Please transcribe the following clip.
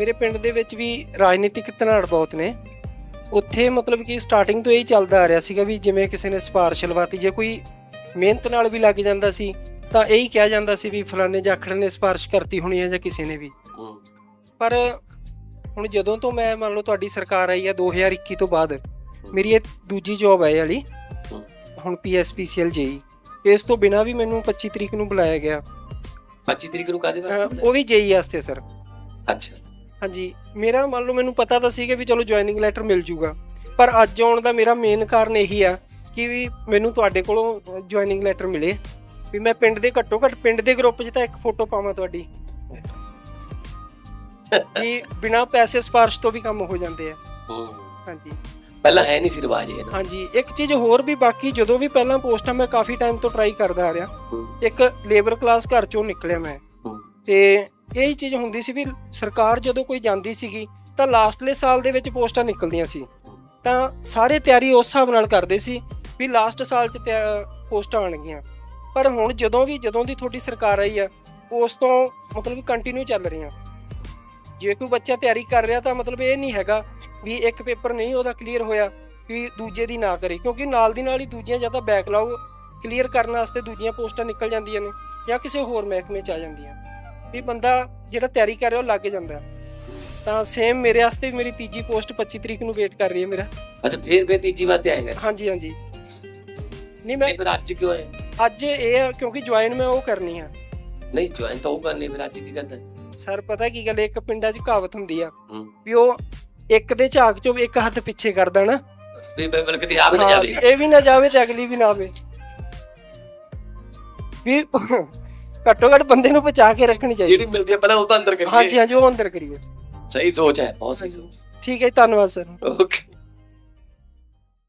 ਮੇਰੇ ਪਿੰਡ ਦੇ ਵਿੱਚ ਵੀ ਰਾਜਨੀਤਿਕ ਧਨਾੜ ਬਹੁਤ ਨੇ। ਉੱਥੇ ਮਤਲਬ ਕਿ ਸਟਾਰਟਿੰਗ ਤੋਂ ਇਹ ਚੱਲਦਾ ਆ ਰਿਹਾ ਸੀਗਾ ਵੀ ਜਿਵੇਂ ਕਿਸੇ ਨੇ ਸਿਫਾਰਿਸ਼ ਲਵਾਤੀ ਜੇ ਕੋਈ ਮਿਹਨਤ ਨਾਲ ਵੀ ਲੱਗ ਜਾਂਦਾ ਸੀ ਤਾਂ ਇਹ ਹੀ ਕਿਹਾ ਜਾਂਦਾ ਸੀ ਵੀ ਫਲਾਣੇ ਜਾਖੜ ਨੇ ਸਿਫਾਰਿਸ਼ ਕਰਤੀ ਹੋਣੀ ਹੈ ਜਾਂ ਕਿਸੇ ਨੇ ਵੀ। ਪਰ ਹੁਣ ਜਦੋਂ ਤੋਂ ਮੈਂ ਮੰਨ ਲਓ ਤੁਹਾਡੀ ਸਰਕਾਰ ਆਈ ਹੈ 2021 ਤੋਂ ਬਾਅਦ ਮੇਰੀ ਇਹ ਦੂਜੀ ਜੌਬ ਹੈ ਵਾਲੀ। ਹੁਣ ਪੀਐਸਪੀਸੀਐਲ ਜੇਈ ਇਸ ਤੋਂ ਬਿਨਾ ਵੀ ਮੈਨੂੰ 25 ਤਰੀਕ ਨੂੰ ਬੁਲਾਇਆ ਗਿਆ। 25 ਤਰੀਕ ਨੂੰ ਕਾਦੇ ਵਾਸਤੇ ਉਹ ਵੀ ਜੇਈ ਵਾਸਤੇ ਸਰ ਅੱਛਾ। ਹਾਂਜੀ ਮੇਰਾ ਮੰਨ ਲਓ ਮੈਨੂੰ ਪਤਾ ਤਾਂ ਸੀਗਾ ਵੀ ਚਲੋ ਜੁਆਇਨਿੰਗ ਲੈਟਰ ਮਿਲ ਜੂਗਾ। ਪਰ ਅੱਜ ਆਉਣ ਦਾ ਮੇਰਾ ਮੇਨ ਕਾਰਨ ਇਹੀ ਆ ਕਿ ਵੀ ਮੈਨੂੰ ਤੁਹਾਡੇ ਕੋਲੋਂ ਜੁਆਇਨਿੰਗ ਲੈਟਰ ਮਿਲੇ। ਵੀ ਮੈਂ ਪਿੰਡ ਦੇ ਘੱਟੋ ਘੱਟ ਪਿੰਡ ਦੇ ਗਰੁੱਪ 'ਚ ਤਾਂ ਇੱਕ ਫੋਟੋ ਪਾਵਾਂ ਤੁਹਾਡੀ। ਕਿ ਬਿਨਾ ਪੈਸੇ ਸਪਾਰਸ਼ ਤੋਂ ਵੀ ਕੰਮ ਹੋ ਜਾਂਦੇ ਆ। ਹਾਂਜੀ। ਪਹਿਲਾਂ ਹੈ ਨਹੀਂ ਸੀ ਰਿਵਾਜ ਇਹ ਨਾ। ਹਾਂਜੀ ਇੱਕ ਚੀਜ਼ ਹੋਰ ਵੀ ਬਾਕੀ ਜਦੋਂ ਵੀ ਪਹਿਲਾਂ ਪੋਸਟਾਂ ਮੈਂ ਕਾਫੀ ਟਾਈਮ ਤੋਂ ਟਰਾਈ ਕਰਦਾ ਆ ਰਿਹਾ ਇੱਕ ਲੇਬਰ ਕਲਾਸ ਘਰ ਚੋਂ ਨਿਕਲਿਆ ਮੈਂ। ਤੇ ਇਹ ਚੀਜ਼ ਹੁੰਦੀ ਸੀ ਵੀ ਸਰਕਾਰ ਜਦੋਂ ਕੋਈ ਜਾਂਦੀ ਸੀਗੀ ਤਾਂ ਲਾਸਟਲੇ ਸਾਲ ਦੇ ਵਿੱਚ ਪੋਸਟਾਂ ਨਿਕਲਦੀਆਂ ਸੀ। ਤਾਂ ਸਾਰੇ ਤਿਆਰੀ ਉਸ ਹਿਸਾਬ ਨਾਲ ਕਰਦੇ ਸੀ ਵੀ ਲਾਸਟ ਸਾਲ 'ਚ ਤਿਆ- ਪੋਸਟਾਂ ਆਣਗੀਆਂ ਪਰ ਹੁਣ ਜਦੋਂ ਵੀ, ਜਦੋਂ ਦੀ ਤੁਹਾਡੀ ਸਰਕਾਰ ਆਈ ਆ, ਉਸ ਤੋਂ ਮਤਲਬ ਕੰਟੀਨਿਊ ਚੱਲ ਰਹੀਆਂ। ਜੇ ਕੋਈ ਬੱਚਾ ਤਿਆਰੀ ਕਰ ਰਿਹਾ ਤਾਂ ਮਤਲਬ ਇਹ ਨਹੀਂ ਹੈਗਾ ਵੀ ਇੱਕ ਪੇਪਰ ਨਹੀਂ ਉਹਦਾ ਕਲੀਅਰ ਹੋਇਆ ਵੀ ਦੂਜੇ ਦੀ ਨਾ ਕਰੇ। ਕਿਉਂਕਿ ਨਾਲ ਦੀ ਨਾਲ ਹੀ ਦੂਜੀਆਂ ਜਾਂ ਤਾਂ ਬੈਕਲੌਗ ਕਲੀਅਰ ਕਰਨ ਵਾਸਤੇ ਦੂਜੀਆਂ ਪੋਸਟਾਂ ਨਿਕਲ ਜਾਂਦੀਆਂ ਨੇ ਜਾਂ ਕਿਸੇ ਹੋਰ ਮਹਿਕਮੇ 'ਚ ਆ ਜਾਂਦੀਆਂ। ਵੀ ਬੰਦਾ ਜਿਹੜਾ ਤਿਆਰੀ ਕਰ ਰਿਹਾ ਉਹ ਲੱਗ ਜਾਂਦਾ ਤਾਂ ਸੇਮ ਮੇਰੇ ਵਾਸਤੇ ਵੀ ਮੇਰੀ ਤੀਜੀ ਪੋਸਟ 25 ਤਰੀਕ ਨੂੰ ਵੇਟ ਕਰ ਰਹੀ ਹੈ ਮੇਰਾ। ਅੱਛਾ ਫੇਰ ਫੇਰ ਤੀਜੀ ਵਾਰ ਤੇ ਆਏਗਾ? ਹਾਂਜੀ ਹਾਂਜੀ। ਨਹੀਂ ਮੈਂ ਫਿਰ ਅੱਜ ਕਿਉਂ ਹੈ ਅੱਜ ਇਹ ਆ ਕਿਉਂਕਿ ਜੁਆਇਨ ਮੈਂ ਉਹ ਕਰਨੀ ਆ। ਨਹੀਂ ਜੁਆਇਨ ਤਾਂ ਉਹ ਕਰਨੇ ਫਿਰ ਅੱਜ ਕੀ ਕਰਦਾ ਸਰ ਪਤਾ ਕੀ ਗੱਲ ਹੈ, ਇੱਕ ਪਿੰਡਾਂ 'ਚ ਕਹਾਵਤ ਹੁੰਦੀ ਆ ਹੂੰ। ਵੀ ਉਹ ਇੱਕ ਦੇ ਝਾਕ 'ਚੋਂ ਇੱਕ ਹੱਥ ਪਿੱਛੇ ਕਰਦਾ ਨਾ ਵੀ ਬਲ ਕਿਤੇ ਆ ਵੀ ਨਾ ਹਾਂ, ਜਾਵੇ। ਇਹ ਵੀ ਨਾ ਜਾਵੇ ਤੇ ਅਗਲੀ ਵੀ ਨਾ ਆਵੇ। ਵੀ ਘੱਟੋ ਘੱਟ ਬੰਦੇ ਨੂੰ ਬਚਾ ਕੇ ਰੱਖਣੀ ਚਾਹੀਦੀ। ਜਿਹੜੀ ਮਿਲਦੀ ਹੈ ਪਹਿਲਾਂ ਉਹ ਤਾਂ ਅੰਦਰ ਕਰੀਏ। ਹਾਂਜੀ ਹਾਂਜੀ ਉਹ ਅੰਦਰ ਕਰੀਏ। ਸਹੀ ਸੋਚ ਹੈ ਬਹੁਤ ਸਹੀ ਸੋਚ। ਠੀਕ ਹੈ ਜੀ, ਧੰਨਵਾਦ ਸਰ। ਓਕੇ।